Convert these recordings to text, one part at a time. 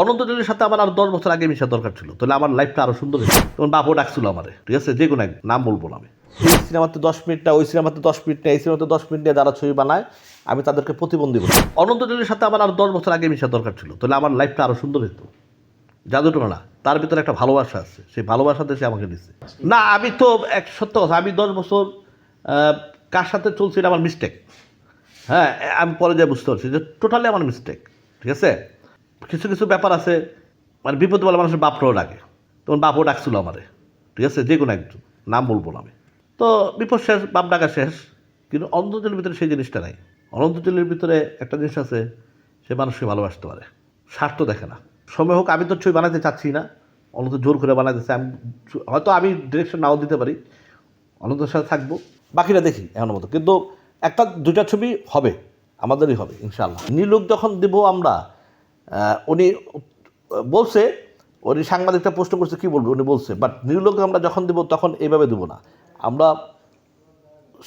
অনন্ত জলির সাথে আমার আরও দশ বছর আগে মিশা দরকার ছিল। তাহলে আমার লাইফটা আরও সুন্দর হতো তখন বাপও ডাকছিল আমারে, ঠিক আছে? যে কোনো নাম বলব না আমি। এই সিনেমাতে দশ মিনিটটা ওই সিনেমাতে দশ মিনিট নেই এই সিনেমাতে দশ মিনিট নিয়ে যারা ছবি বানায়, আমি তাদেরকে প্রতিবন্ধী বলি। অনন্ত জলির সাথে আমার আরও দশ বছর আগে মিশা দরকার ছিল। তাহলে আমার লাইফটা আরও সুন্দর হতো জাদুটনা না তার ভিতরে একটা ভালোবাসা আছে। সেই ভালোবাসাতে সে আমাকে দিচ্ছে না, আমি তো এক সত্য কথা, আমি দশ বছর কার সাথে চলছি এটা আমার মিস্টেক হ্যাঁ আমি পরে যা বুঝতে পারছি যে টোটালি আমার মিস্টেক ঠিক আছে? কিছু কিছু ব্যাপার আছে মানে বিপদ বলে মানুষের বাপরাও ডাকে। তখন বাপও ডাকছিল আমারে। ঠিক আছে? যে কোনো একজন। নাম বলব না আমি। তো বিপদ শেষ, বাপ ডাকা শেষ। কিন্তু অন্তর্জলের ভিতরে সেই জিনিসটা নাই। অনন্তজলের ভিতরে একটা জিনিস আছে, সে মানুষকে ভালোবাসতে পারে। স্বার্থ দেখে না। সময় হোক, আমি তো ছবি বানাতে চাচ্ছি না। অনন্ত জোর করে বানাতেছে আমি হয়তো আমি ডিরেকশন নাও দিতে পারি। অনন্তর সাথে থাকব। বাকিটা দেখি এমন মতো। কিন্তু একটা দুটা ছবি হবে। আমাদেরই হবে ইনশাল্লাহ নীলুক যখন দেবো আমরা উনি বলছে উনি সাংবাদিকটা প্রশ্ন করছে কী বলবে? উনি বলছে বাট নীলুক আমরা যখন দেবো তখন এইভাবে দেবো না। আমরা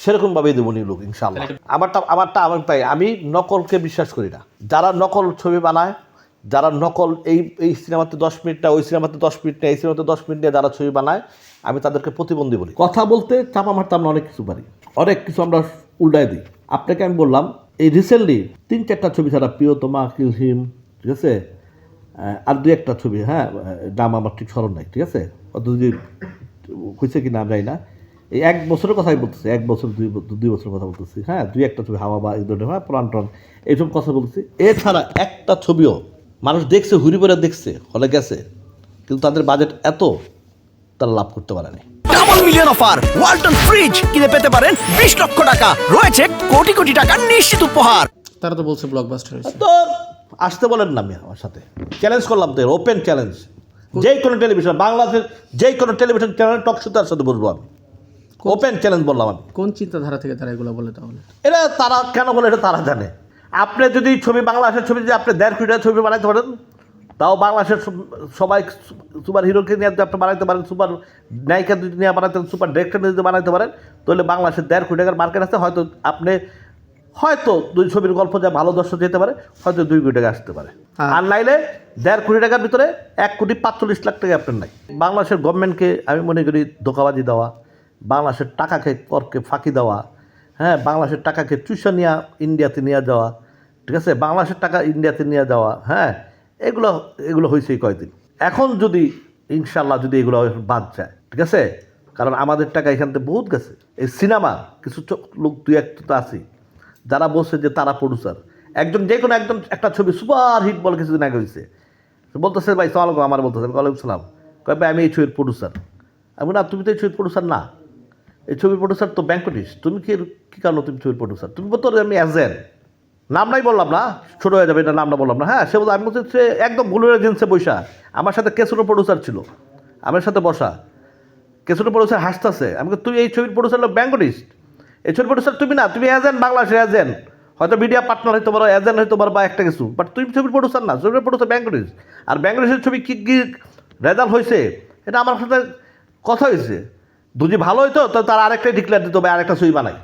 সেরকমভাবেই দেবো নীলুক ইনশাল্লাহ আমারটা আমারটা আমার তাই আমি নকলকে বিশ্বাস করি না। যারা নকল ছবি বানায় যারা নকল এই এই সিনেমাতে দশ মিনিটটা ওই সিনেমাতে দশ মিনিট নেই এই সিনেমাতে দশ মিনিট নিয়ে যারা ছবি বানায় আমি তাদেরকে প্রতিবন্ধী বলি। কথা বলতে চাপা মারতে আমরা অনেক কিছু পারি। অনেক কিছু আমরা উল্টায় দিই। আপনাকে আমি বললাম এই রিসেন্টলি তিন চারটা ছবি ছাড়া প্রিয়তমা কিলহিম ঠিক আছে? আর দুই একটা ছবি হ্যাঁ? নাম আমার ঠিক স্মরণ নাই ঠিক আছে? অত যদি হয়েছে কি না যাই না। এই এক বছরের কথাই বলতেছি এক বছর দুই দুই বছরের কথা বলতেছি হ্যাঁ? দুই একটা ছবি হাওয়া বা এই ধরনের হ্যাঁ? প্রাণ টন এইসব কথা বলতেছি। এছাড়া একটা ছবিও মানুষ দেখছে হুরি করে দেখছে হলে গেছে কিন্তু তাদের বাজেট এত তারা লাভ করতে পারেনি double million offer Walton fridge কিনে পেতে পারেন বিশ লক্ষ টাকা রয়েছে কোটি কোটি টাকার নিশ্চিত উপহার। তারা তো বলছে ব্লকবাস্টার হয়েছে। তো আসতে বলেন না আমি আমার সাথে। চ্যালেঞ্জ করলাম তো ওপেন চ্যালেঞ্জ যে কোনো টেলিভিশন বাংলাদেশের যে কোনো টেলিভিশন চ্যানেল টক শো তার সাথে বসবো আমি। ওপেন চ্যালেঞ্জ বললাম আমি। কোন চিন্তাধারা থেকে তারা এগুলো বলে তাহলে? এটা তারা কেন বলে এটা তারা জানে। আপনি যদি ছবি বাংলাদেশের ছবি যদি আপনি দেড় কোটি ছবি বানাইতে পারেন তাও বাংলাদেশের সবাই সুপার হিরোকে নিয়ে যদি আপনি বানাইতে পারেন সুপার নায়িকা যদি নিয়ে বানাইতে পারেন সুপার ডিরেক্টর নিয়ে যদি বানাইতে পারেন তাহলে বাংলাদেশের দেড় কোটি টাকার মার্কেট আছে। হয়তো আপনি হয়তো দুই ছবির গল্প যা ভালো দর্শক যেতে পারে হয়তো দুই কোটি টাকা আসতে পারে। হ্যাঁ। আর নাইলে দেড় কোটি টাকার ভিতরে এক কোটি পাঁচচল্লিশ লাখ টাকা আপনার নাই। বাংলাদেশের গভর্নমেন্টকে আমি মনে করি ধোকাবাজি দেওয়া বাংলাদেশের টাকাকে করকে ফাঁকি দেওয়া হ্যাঁ বাংলাদেশের টাকাকে চুষা নিয়ে ইন্ডিয়াতে নিয়ে যাওয়া ঠিক আছে? বাংলাদেশের টাকা ইন্ডিয়াতে নিয়ে যাওয়া হ্যাঁ এগুলো এগুলো হয়েছে কয়েকদিন এখন যদি ইনশাল্লাহ যদি এগুলো বাদ যায় ঠিক আছে? কারণ আমাদের টাকা এখান থেকে বহুত গেছে। এই সিনেমা কিছু লোক দুই একটা তো আছি যারা বলছে যে তারা প্রডিউসার একজন যে কোনো একজন একটা ছবি সুপার হিট বলে কিছুদিন আগে হয়েছে। বলতেছে, ভাই, সালাম আমার বলতেছে, ওয়ালাইকুম সালাম। কয়, ভাই, আমি এই ছবির প্রডিউসার আমি না, তুমি তো এই ছবির প্রডিউসার না। এই ছবির প্রডিউসার তো ব্যাংকটিস তুমি কি কী কারণ তুমি ছবির প্রডিউসার তুমি বলতো আমি অ্যাজেন নামটাই বললাম না, ছোটো হয়ে যাবে এটা নামটা বললাম না। হ্যাঁ সে বলতো আমি বলছি সে একদমগুলোর জিন্সে বৈশা আমার সাথে কেসুরো প্রডিউসার ছিল। আমার সাথে বসা। কেসুরো প্রডিউসার হাসতেছে। আমি তুই এই ছবির প্রডিউসার হলো ব্যাংকটিস্ট এই ছবি প্রডিউসার তুমি না, তুমি এজেন্ট বাংলাদেশের এজেন্ট হয়তো মিডিয়া পার্টনার হইতে পারো এজেন্ট হইতে পারো বা একটা কিছু। বাট তুমি ছবির প্রডিউসার না ছবির প্রডিউসার ব্যাংকটিস্ট আর ব্যাঙ্গলিশের ছবি কী কী রেজাল্ট হয়েছে এটা আমার সাথে কথা হয়েছে যদি ভালো হইতো, তো তার আরেকটাই ডিক্লেয়ার দিত বা আরেকটা ছবি বানাই।